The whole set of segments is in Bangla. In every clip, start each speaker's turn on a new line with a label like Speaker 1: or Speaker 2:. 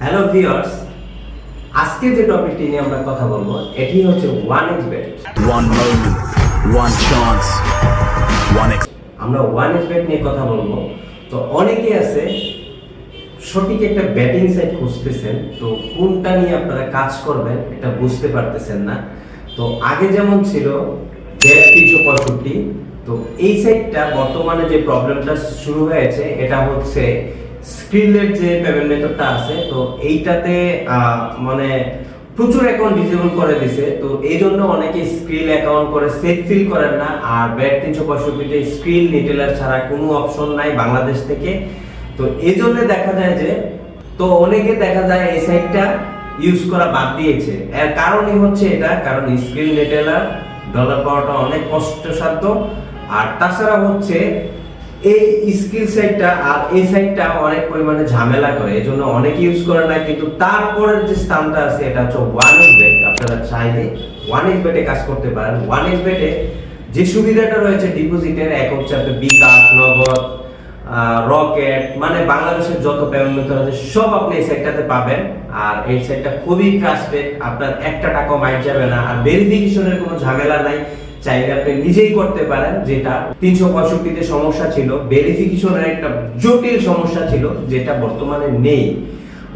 Speaker 1: হ্যালো ভিউয়ার্স আজকে যে টপিকটি নিয়ে আমরা কথা বলব এটি হচ্ছে one X bet
Speaker 2: One moment, one chance, one ex-
Speaker 1: আমরা ওয়ান এক্স বেট নিয়ে কথা বলব। তো অনেকে আছে সঠিক একটা ব্যাটিং সাইড খুঁজতেছেন তো কোনটা নিয়ে আপনারা কাজ করবেন এটা বুঝতে পারতেছেন না। তো আগে যেমন ছিল দেড় তিনশো পঁয়ষট্টি তো এই সাইডটা বর্তমানে যে প্রবলেমটা শুরু হয়েছে এটা হচ্ছে স্ক্রিলের যে পেমেন্ট মেথডটা আছে, তো এইটাতে মানে প্রচুর অ্যাকাউন্ট ডিসেবল করে দিছে। তো এই জন্য অনেকে স্ক্রিল অ্যাকাউন্ট করে সেফ ফিল করেন না। আর ব্যাট তিনশো পঁয়ষট্টিতে স্ক্রিল নিটেলার ছাড়া কোনো অপশন নাই বাংলাদেশ থেকে। তো এই জন্য দেখা যায় যে, তো অনেকে দেখা যায় এই সাইটটা ইউজ করা বাদ দিয়েছে। এর কারণই হচ্ছে এটা, কারণ স্ক্রিল নিটেলার ডলার পাওয়াটা অনেক কষ্টসাধ্য। আর তাছাড়া হচ্ছে এই স্কিল সাইটটা আর এই সাইটটা অনেক পরিমাণে ঝামেলা করে এই জন্য অনেকে ইউজ করে না কিন্তু তারপরের যে স্থানটা আছে, এটা হচ্ছে ওয়ান এক্স বেট আপনারা চাইলে ওয়ান এক্স বেটে কাজ করতে পারেন। ওয়ান এক্স বেটে যে সুবিধাটা রয়েছে ডিপোজিটের এক হচ্ছে আপনি বিকাশ, নগদ রকেট মানে বাংলাদেশের যত পেমেন্ট আছে, সব আপনি এই সাইটটাতে পাবেন। আর এই সাইটটা খুবই ট্রাস্টেড আপনার একটা টাকাও মাইট যাবে না। আর ভেরিফিকেশনের কোনো ঝামেলা নাই। চাইলে আপনি নিজেই করতে পারেন, যেটা তিনশো পঁয়ষট্টিতে সমস্যা ছিল। ভেরিফিকেশনের একটা জটিল সমস্যা ছিল, যেটা বর্তমানে নেই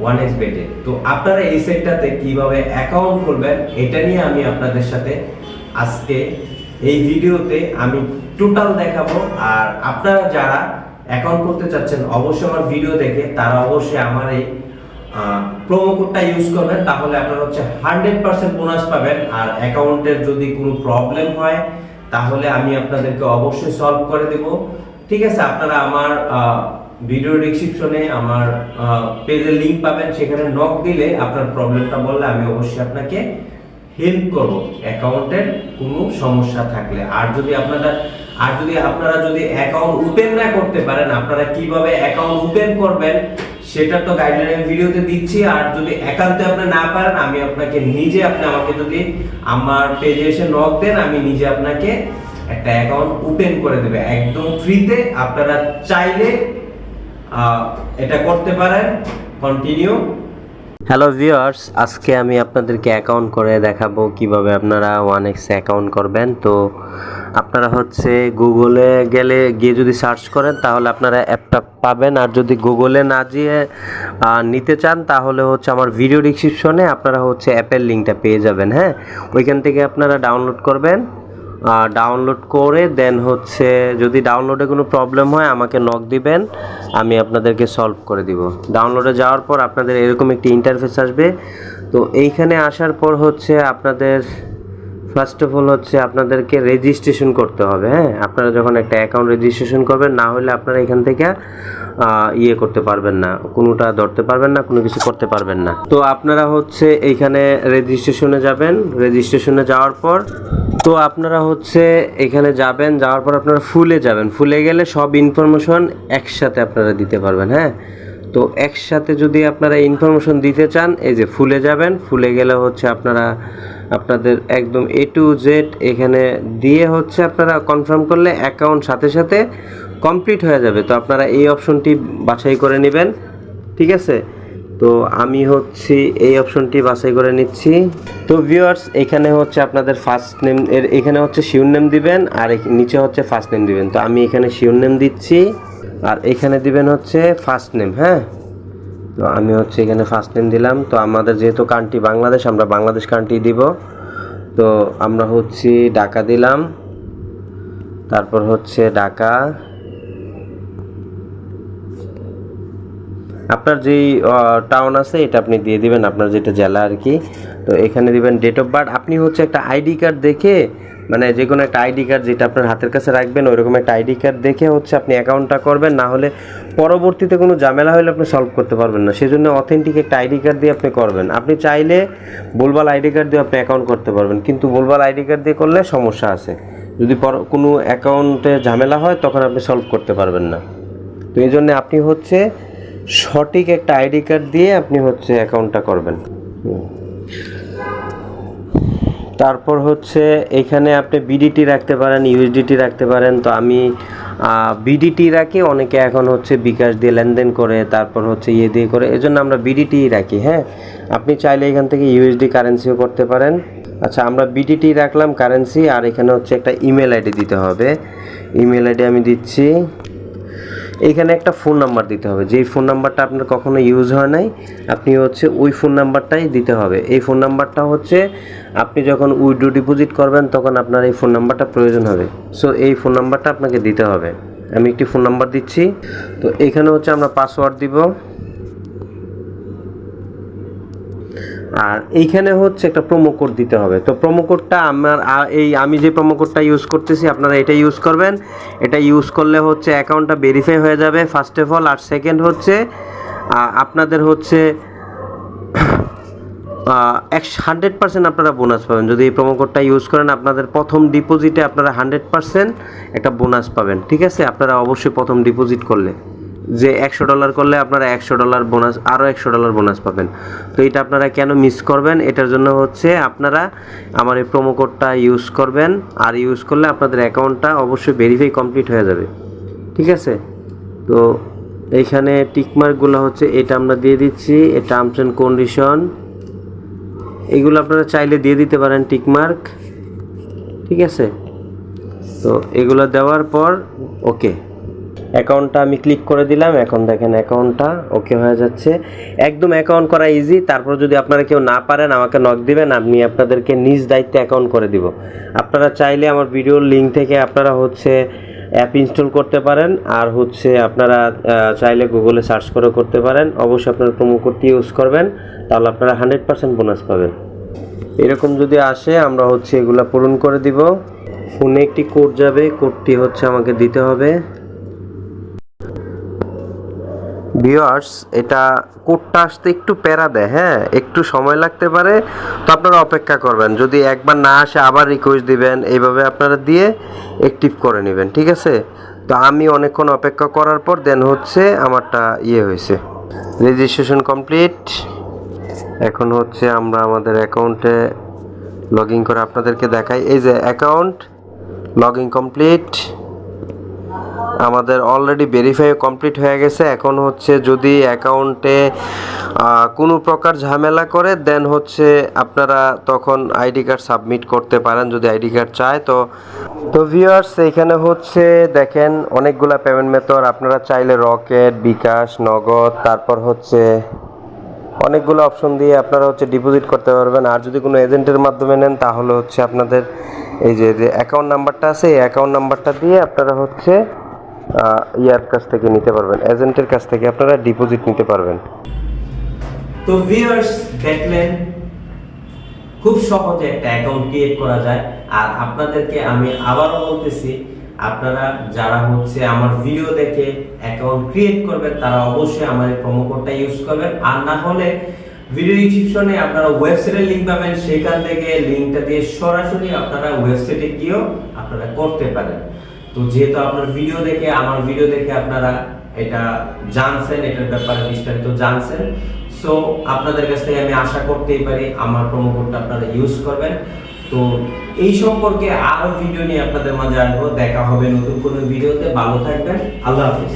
Speaker 1: ওয়ান এক্স বেটে তো আপনারা এই সেটটাতে কীভাবে অ্যাকাউন্ট খুলবেন, এটা নিয়ে আমি আপনাদের সাথে আজকে এই ভিডিওতে আমি টোটাল দেখাবো। আর আপনারা যারা অ্যাকাউন্ট করতে চাচ্ছেন, অবশ্যই আমার ভিডিও দেখে, তারা অবশ্যই আমার এই প্রোমো কোডটা ইউজ করবেন, তাহলে আপনারা হচ্ছে হান্ড্রেড পার্সেন্ট বোনাস পাবেন। আর অ্যাকাউন্টের যদি কোনো প্রবলেম হয়, তাহলে আমি আপনাদেরকে অবশ্যই সলভ করে দেব। ঠিক আছে? আপনারা আমার ভিডিও ডিসক্রিপশনে আমার পেজের লিংক পাবেন। সেখানে নক দিলে আপনার প্রবলেমটা বললে আমি অবশ্যই আপনাকে হেল্প করব। অ্যাকাউন্টের কোনো সমস্যা থাকলে। আর যদি আপনারা আর যদি আপনারা যদি অ্যাকাউন্ট ওপেন না করতে পারেন, আপনারা কীভাবে অ্যাকাউন্ট ওপেন করবেন সেটা তো গাইডলাইন ভিডিওতে দিচ্ছি। আর যদি একান্তে আপনি না পারেন, আমি আপনাকে নিজে আপনি আমাকে যদি আমার পেজে এসে নক দেন, আমি নিজে আপনাকে একটা অ্যাকাউন্ট ওপেন করে দেবে। একদম ফ্রিতে আপনারা চাইলে এটা করতে পারেন। কন্টিনিউ হ্যালো ভিউয়ার্স আজকে আমি আপনাদেরকে অ্যাকাউন্ট করে দেখাবো কীভাবে আপনারা ওয়ান এক্স অ্যাকাউন্ট করবেন। তো আপনারা হচ্ছে গুগলে গেলে গিয়ে যদি সার্চ করেন, তাহলে আপনারা অ্যাপটা পাবেন। আর যদি গুগলে না গিয়ে নিতে চান, তাহলে হচ্ছে আমার ভিডিও ডিসক্রিপশনে আপনারা হচ্ছে অ্যাপের লিঙ্কটা পেয়ে যাবেন হ্যাঁ? ওইখান থেকে আপনারা ডাউনলোড করবেন। ডাউনলোড করে দেন হচ্ছে, যদি ডাউনলোডে কোনো প্রবলেম হয়, আমাকে নক দিবেন, আমি আপনাদেরকে সলভ করে দিব। ডাউনলোডে যাওয়ার পর আপনাদের এরকম একটি ইন্টারফেস আসবে। তো এইখানে আসার পর হচ্ছে আপনাদের ফার্স্ট অফ অল হচ্ছে আপনাদেরকে রেজিস্ট্রেশন করতে হবে হ্যাঁ? আপনারা যখন একটা অ্যাকাউন্ট রেজিস্ট্রেশন করবেন, না হলে আপনারা এখান থেকে ইয়ে করতে পারবেন না। কোনোটা ধরতে পারবেন না, কোনো কিছু করতে পারবেন না। তো আপনারা হচ্ছে এইখানে রেজিস্ট্রেশনে যাবেন। রেজিস্ট্রেশনে যাওয়ার পর, তো আপনারা হচ্ছে এখানে যাবেন, যাওয়ার পর আপনারা ফুলে যাবেন। ফুলে গেলে সব ইনফরমেশন একসাথে আপনারা দিতে পারবেন হ্যাঁ? তো একসাথে যদি আপনারা ইনফরমেশন দিতে চান, এই যে ফুলে যাবেন, ফুলে গেলে হচ্ছে আপনারা আপনাদের একদম এ টু জেড এখানে দিয়ে হচ্ছে আপনারা কনফার্ম করলে অ্যাকাউন্ট সাথে সাথে কমপ্লিট হয়ে যাবে। তো আপনারা এই অপশনটি বাছাই করে নেবেন, ঠিক আছে? তো আমি হচ্ছি এই অপশনটি বাছাই করে নিচ্ছি। তো ভিউয়ার্স এখানে হচ্ছে আপনাদের ফার্স্ট নেম এর এখানে হচ্ছে শিওর নেম দিবেন আর নিচে হচ্ছে ফার্স্ট নেম দিবেন। তো আমি এখানে শিওর নেম দিচ্ছি আর এখানে দিবেন হচ্ছে ফার্স্ট নেম হ্যাঁ? তো আমি হচ্ছে এখানে ফার্স্ট নেম দিলাম। তো আমাদের যেহেতু কান্ট্রি বাংলাদেশ, আমরা বাংলাদেশ কান্ট্রি দিব। তো আমরা হচ্ছে ঢাকা দিলাম। তারপর হচ্ছে ঢাকা। আপনার যেই টাউন আছে, এটা আপনি দিয়ে দিবেন, আপনার যেটা জেলা আর কি। তো এখানে দিবেন ডেট অফ বার্থ আপনি হচ্ছে একটা আইডি কার্ড দেখে মানে যে কোনো একটা আইডি কার্ড যেটা আপনার হাতের কাছে রাখবেন, ওইরকম একটা আইডি কার্ড দেখে হচ্ছে আপনি অ্যাকাউন্টটা করবেন, না হলে পরবর্তীতে কোনো ঝামেলা হলে আপনি সলভ করতে পারবেন না। সেজন্য অথেন্টিক একটা আইডি কার্ড দিয়ে আপনি করবেন। আপনি চাইলে ভুলভাল আইডি কার্ড দিয়ে আপনি অ্যাকাউন্ট করতে পারবেন, কিন্তু ভুলভাল আইডি কার্ড দিয়ে করলে সমস্যা আছে। যদি কোনো অ্যাকাউন্টে ঝামেলা হয়, তখন আপনি সলভ করতে পারবেন না। তো এই জন্য আপনি হচ্ছে সঠিক একটা আইডি কার্ড দিয়ে আপনি হচ্ছে অ্যাকাউন্টটা করবেন। তারপর হচ্ছে এখানে আপনি বিডিটি রাখতে পারেন ইউএসডিটি রাখতে পারেন। তো আমি বিডিটি রাখি, অনেকে এখন হচ্ছে বিকাশ দিয়ে লেনদেন করে, তারপর হচ্ছে ইয়ে দিয়ে করে, এজন্য আমরা বিডিটি রাখি হ্যাঁ? আপনি চাইলে এখান থেকে ইউএসডি কারেন্সিও করতে পারেন। আচ্ছা আমরা বিডিটি রাখলাম কারেন্সি আর এখানে হচ্ছে একটা ইমেল আইডি দিতে হবে। ইমেল আইডি আমি দিচ্ছি। এইখানে একটা ফোন নাম্বার দিতে হবে। যেই ফোন নাম্বারটা আপনার কখনো ইউজ হয় নাই, আপনি হচ্ছে ওই ফোন নাম্বারটাই দিতে হবে। এই ফোন নাম্বারটা হচ্ছে আপনি যখন উইড্রো ডিপোজিট করবেন, তখন আপনার এই ফোন নাম্বারটা প্রয়োজন হবে। সো এই ফোন নাম্বারটা আপনাকে দিতে হবে। আমি একটি ফোন নাম্বার দিচ্ছি। তো এখানে হচ্ছে আমরা পাসওয়ার্ড দিব। আর এইখানে হচ্ছে একটা প্রোমো কোড দিতে হবে। তো প্রোমো কোডটা আমার এই আমি যে প্রোমো কোডটা ইউজ করতেছি, আপনারা এটা ইউজ করবেন। এটা ইউজ করলে হচ্ছে অ্যাকাউন্টটা ভেরিফাই হয়ে যাবে ফার্স্ট অফ অল আর সেকেন্ড হচ্ছে আপনাদের হচ্ছে এক হান্ড্রেড পার্সেন্ট আপনারা বোনাস পাবেন। যদি এই প্রোমো কোডটা ইউজ করেন, আপনাদের প্রথম ডিপোজিটে আপনারা হান্ড্রেড পার্সেন্ট একটা বোনাস পাবেন। ঠিক আছে? আপনারা অবশ্যই প্রথম ডিপোজিট করলে। যে একশো ডলার করলে আপনারা একশো ডলার বোনাস আরও একশো ডলার বোনাস পাবেন। তো এটা আপনারা কেন মিস করবেন? এটার জন্য হচ্ছে আপনারা আমার এই প্রোমো কোডটা ইউজ করবেন, আর ইউজ করলে আপনাদের অ্যাকাউন্টটা অবশ্যই ভেরিফাই কমপ্লিট হয়ে যাবে। ঠিক আছে? তো এইখানে টিকমার্কগুলো হচ্ছে এটা আমরা দিয়ে দিচ্ছি এটা টার্মস অ্যান্ড কন্ডিশন এগুলো আপনারা চাইলে দিয়ে দিতে পারেন টিকমার্ক ঠিক আছে? তো এগুলো দেওয়ার পর ওকে অ্যাকাউন্টটা আমি ক্লিক করে দিলাম। এখন দেখেন অ্যাকাউন্টটা ওকে হয়ে যাচ্ছে। একদম অ্যাকাউন্ট করা ইজি তারপর যদি আপনারা কেউ না পারেন, আমাকে নক দিবেন, আমি আপনাদেরকে নিজ দায়িত্বে অ্যাকাউন্ট করে দিব। আপনারা চাইলে আমার ভিডিওর লিঙ্ক থেকে আপনারা হচ্ছে অ্যাপ ইনস্টল করতে পারেন, আর হচ্ছে আপনারা চাইলে গুগলে সার্চ করে করতে পারেন। অবশ্যই আপনারা প্রোমো কোডটি ইউজ করবেন, তাহলে আপনারা হান্ড্রেড পার্সেন্ট বোনাস পাবেন। এরকম যদি আসে, আমরা হচ্ছে এগুলো পূরণ করে দিব। ফোনে একটি কোড যাবে কোডটি হচ্ছে আমাকে দিতে হবে। ভিউয়ার্স এটা কোডটা আসতে একটু প্যারা দেয় হ্যাঁ? একটু সময় লাগতে পারে, তো আপনারা অপেক্ষা করবেন। যদি একবার না আসে, আবার রিকোয়েস্ট দিবেন, এইভাবে আপনারা দিয়ে অ্যাক্টিভ করে নেবেন, ঠিক আছে? তো আমি অনেকক্ষণ অপেক্ষা করার পর দেন হচ্ছে আমারটা ইয়ে হয়েছে। রেজিস্ট্রেশন কমপ্লিট এখন হচ্ছে আমরা আমাদের অ্যাকাউন্টে লগ ইন করে আপনাদেরকে দেখাই। এই যে অ্যাকাউন্ট লগ ইন কমপ্লিট আমাদের অলরেডি ভেরিফাই কমপ্লিট হয়ে গেছে। এখন হচ্ছে যদি অ্যাকাউন্টে কোনো প্রকার ঝামেলা করে দেন হচ্ছে আপনারা তখন আইডি কার্ড সাবমিট করতে পারেন যদি আইডি কার্ড চায়। তো তো ভিউয়ার্স এখানে হচ্ছে দেখেন অনেকগুলা পেমেন্ট মেথড আপনারা চাইলে রকেট বিকাশ, নগদ, তারপর হচ্ছে অনেকগুলো অপশন দিয়ে আপনারা হচ্ছে ডিপোজিট করতে পারবেন। আর যদি কোনো এজেন্টের মাধ্যমে নেন, তাহলে হচ্ছে আপনাদের এই যে অ্যাকাউন্ট নাম্বারটা আছে, এই অ্যাকাউন্ট নাম্বারটা দিয়ে আপনারা হচ্ছে ইয়ার কাছ থেকে নিতে পারবেন। এজেন্টের কাছ থেকে আপনারা ডিপোজিট নিতে পারবেন। তো ভিউয়ার্স দেখলেন, খুব সহজে একটা অ্যাকাউন্ট ক্রিয়েট করা যায়। আর আপনাদেরকে আমি আবারও বলতেছি, আপনারা যারা হচ্ছে আমার ভিডিও দেখে অ্যাকাউন্ট ক্রিয়েট করবেন, তারা অবশ্যই আমার এই প্রোমো কোডটা ইউজ করবেন। আর না হলে ভিডিও ডিসক্রিপশনে আপনারা ওয়েবসাইটের লিংক পাবেন। সেখান থেকে লিংকটা দিয়ে সরাসরি আপনারা ওয়েবসাইটে গিয়েও আপনারা করতে পারেন। তো যেহেতু আপনার ভিডিও দেখে, আমার ভিডিও দেখে আপনারা এটা জানছেন, এটার ব্যাপারে বিস্তারিত জানছেন সো আপনাদের কাছ থেকে আমি আশা করতেই পারি আমার প্রোমো কোডটা আপনারা ইউজ করবেন। তো এই সম্পর্কে আরও ভিডিও নিয়ে আপনাদের মাঝে আসব। দেখা হবে নতুন কোনো ভিডিওতে ভালো থাকবেন। আল্লাহ হাফিজ।